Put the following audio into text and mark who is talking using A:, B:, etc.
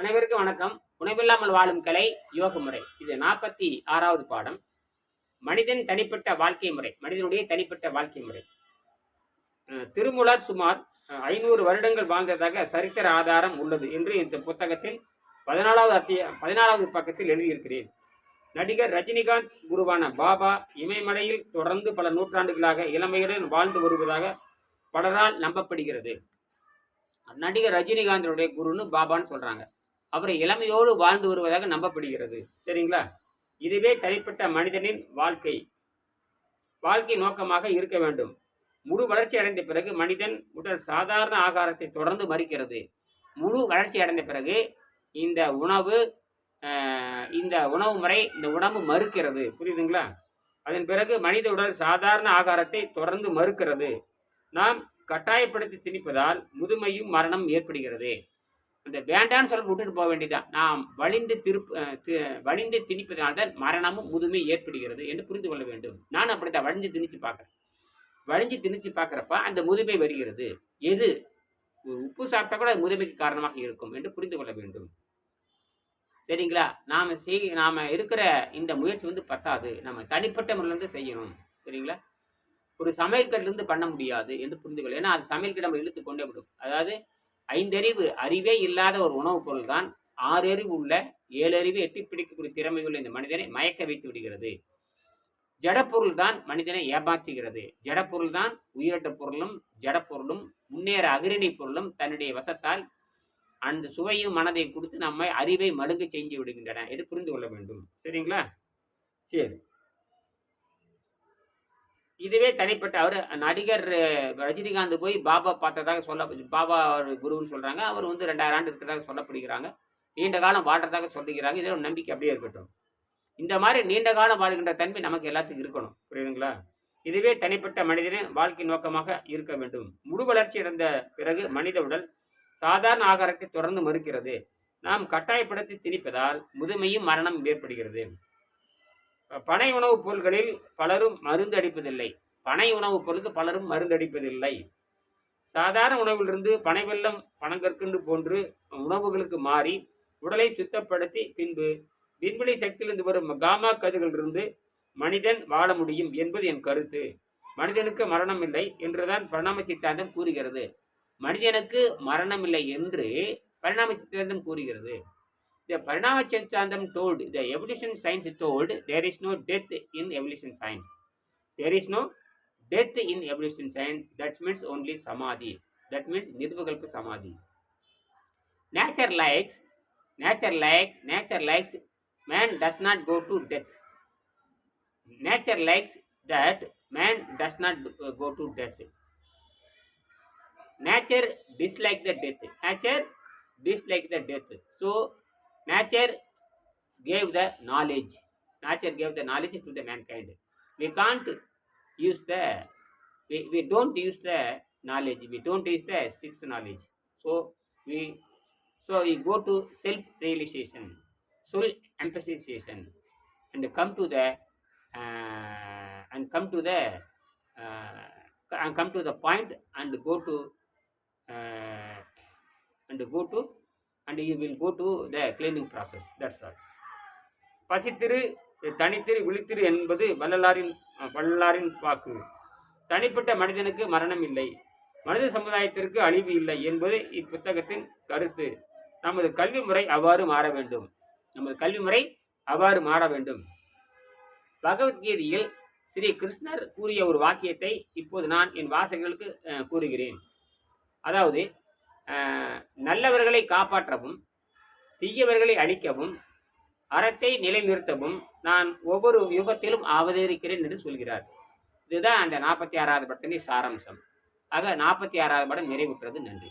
A: அனைவருக்கும் வணக்கம். உணவில்லாமல் வாழும் கலை யோக முறை இது நாற்பத்தி ஆறாவது பாடம். மனிதன் தனிப்பட்ட வாழ்க்கை முறை மனிதனுடைய தனிப்பட்ட வாழ்க்கை முறை. திருமுலர் திருமூலர் சுமார் ஐநூறு வருடங்கள் வாழ்ந்ததாக சரித்திர ஆதாரம் உள்ளது என்று இந்த புத்தகத்தில் பதினாலாவது அத்திய பதினாலாவது பக்கத்தில் எழுதியிருக்கிறேன். நடிகர் ரஜினிகாந்த் குருவான பாபா இமயமலையில் தொடர்ந்து பல நூற்றாண்டுகளாக இளமையுடன் வாழ்ந்து வருவதாக பலரால் நம்பப்படுகிறது. நடிகர் ரஜினிகாந்தனுடைய குருன்னு பாபான்னு சொல்றாங்க. அவர் இளமையோடு வாழ்ந்து வருவதாக நம்பப்படுகிறது. சரிங்களா? இதுவே தனிப்பட்ட மனிதனின் வாழ்க்கை. வாழ்க்கை நோக்கமாக இருக்க வேண்டும். முழு வளர்ச்சி அடைந்த பிறகு மனிதன் உடல் சாதாரண ஆகாரத்தை தொடர்ந்து மறிக்கிறது. முழு வளர்ச்சி அடைந்த பிறகு இந்த உணவு இந்த உணவு முறை இந்த உணவு மறுக்கிறது. புரியுதுங்களா? அதன் பிறகு மனித உடல் சாதாரண ஆகாரத்தை தொடர்ந்து மறுக்கிறது. நாம் கட்டாயப்படுத்தி திணிப்பதால் முதுமையும் மரணம் ஏற்படுகிறது. அந்த வேண்டான்னு சொல்ல விட்டுட்டு போக வேண்டியதான் நாம் வலிந்து திருப்பு வலிந்து திணிப்பதனால்தான் மரணமும் முதுமை ஏற்படுகிறது என்று புரிந்து கொள்ள வேண்டும். நான் அப்படித்தான் வலிஞ்சு திணிச்சு பார்க்குறேன். வலிஞ்சு திணிச்சு பார்க்குறப்ப அந்த முதுமை வருகிறது. எது? ஒரு உப்பு சாப்பிட்டா கூட அது முதுமைக்கு காரணமாக இருக்கும் என்று புரிந்து கொள்ள வேண்டும். சரிங்களா? நாம் செய் நாம் இருக்கிற இந்த முயற்சி வந்து பத்தாது. நம்ம தனிப்பட்ட முறையிலேருந்து செய்யணும். சரிங்களா? ஒரு சமையல்கட்டிலிருந்து பண்ண முடியாது என்று புரிந்து கொள்ள. ஏன்னா அது சமையல்கிட்ட நம்ம இழுத்து கொண்டே விடும். அதாவது ஐந்தறிவு அறிவே இல்லாத ஒரு உணவுப் பொருள் தான் ஆறு அறிவு உள்ள ஏழு அறிவு எட்டி பிடிக்கக்கூடிய திறமையுள்ள இந்த மனிதனை மயக்க வைத்து விடுகிறது. ஜடப்பொருள் தான் மனிதனை ஏமாற்றுகிறது. ஜடப்பொருள் தான் உயிரற்ற பொருளும் ஜடப்பொருளும் முன்னேற அகிரணி பொருளும் தன்னுடைய வசத்தால் அந்த சுவையும் மனதை கொடுத்து நம்மை அறிவை மழுங்க செஞ்சு விடுகின்றன. என்று புரிந்து கொள்ள வேண்டும்? சரிங்களா? சரி. இதுவே தனிப்பட்ட அவர். நடிகர் ரஜினிகாந்த் போய் பாபா பார்த்ததாக சொல்ல பாபா ஒரு குருன்னு சொல்கிறாங்க அவர் வந்து ரெண்டாயிரம் ஆண்டு இருக்கிறதாக சொல்லப்படுகிறாங்க. நீண்ட காலம் வாழ்றதாக சொல்லுகிறாங்க. இதில் ஒரு நம்பிக்கை அப்படியே இருக்கட்டும். இந்த மாதிரி நீண்ட காலம் வாழ்கின்ற தன்மை நமக்கு எல்லாத்துக்கும் இருக்கணும். புரியுதுங்களா? இதுவே தனிப்பட்ட மனிதனின் வாழ்க்கை நோக்கமாக இருக்க வேண்டும். முழு வளர்ச்சி அடைந்த பிறகு மனித உடல் சாதாரண ஆகாரத்தை தொடர்ந்து மறுக்கிறது. நாம் கட்டாயப்படுத்தி திணிப்பதால் முதுமையும் மரணம் ஏற்படுகிறது. பனை உணவுப் பொருட்களில் பலரும் மருந்து அடிப்பதில்லை பனை உணவுப் பொருளுக்கு பலரும் மருந்து அடிப்பதில்லை சாதாரண உணவிலிருந்து பனை வெள்ளம் பனங்கற்கண்டு போன்று உணவுகளுக்கு மாறி உடலை சுத்தப்படுத்தி பின்பு விண்வெளி சக்தியிலிருந்து வரும் காமா கதிர்களிலிருந்து மனிதன் வாழ முடியும் என்பது என் கருத்து. மனிதனுக்கு மரணம் இல்லை என்றுதான் பரிணாம சித்தாந்தம் கூறுகிறது. மனிதனுக்கு மரணம் இல்லை என்று பரிணாம சித்தாந்தம் கூறுகிறது. The Parinama Siddhantam told, the evolution science told, there is no death in evolution science. There is no death in evolution science. That means only samadhi. That means nirvikalpa samadhi. Nature likes, nature likes, nature likes, man does not go to death. Nature likes that man does not uh, go to death. Nature dislike the death. Nature dislike the death. So nature gave the knowledge. Nature gave the knowledge to the mankind. We can't use the we, we don't use the knowledge. We don't use the sixth knowledge. So we so we go to self realization self emphasization and come to the uh, and come to the uh, and come to the point and go to uh, and go to and you will go to the cleaning process. That's all. பசித்திரு தனித்திரு விழித்திரு என்பது வள்ளலாரின் வள்ளலாரின் வாக்கு. தனிப்பட்ட மனிதனுக்கு மரணம் இல்லை. மனித சமுதாயத்திற்கு அழிவு இல்லை என்பது இப்புத்தகத்தின் கருத்து. நமது கல்வி முறை அவ்வாறு மாற வேண்டும். நமது கல்வி முறை அவ்வாறு மாற வேண்டும். பகவத்கீதையில் ஸ்ரீ கிருஷ்ணர் கூறிய ஒரு வாக்கியத்தை இப்போது நான் என் வாசகர்களுக்கு கூறுகிறேன். அதாவது நல்லவர்களை காப்பாற்றவும் தீயவர்களை அழிக்கவும் அறத்தை நிலைநிறுத்தவும் நான் ஒவ்வொரு யுகத்திலும் அவதரிக்கிறேன் என்று சொல்கிறார். இதுதான் அந்த நாற்பத்தி ஆறாவது படத்தின் சாராம்சம். ஆக நாற்பத்தி ஆறாவது படம் நிறைவுற்றது. நன்றி.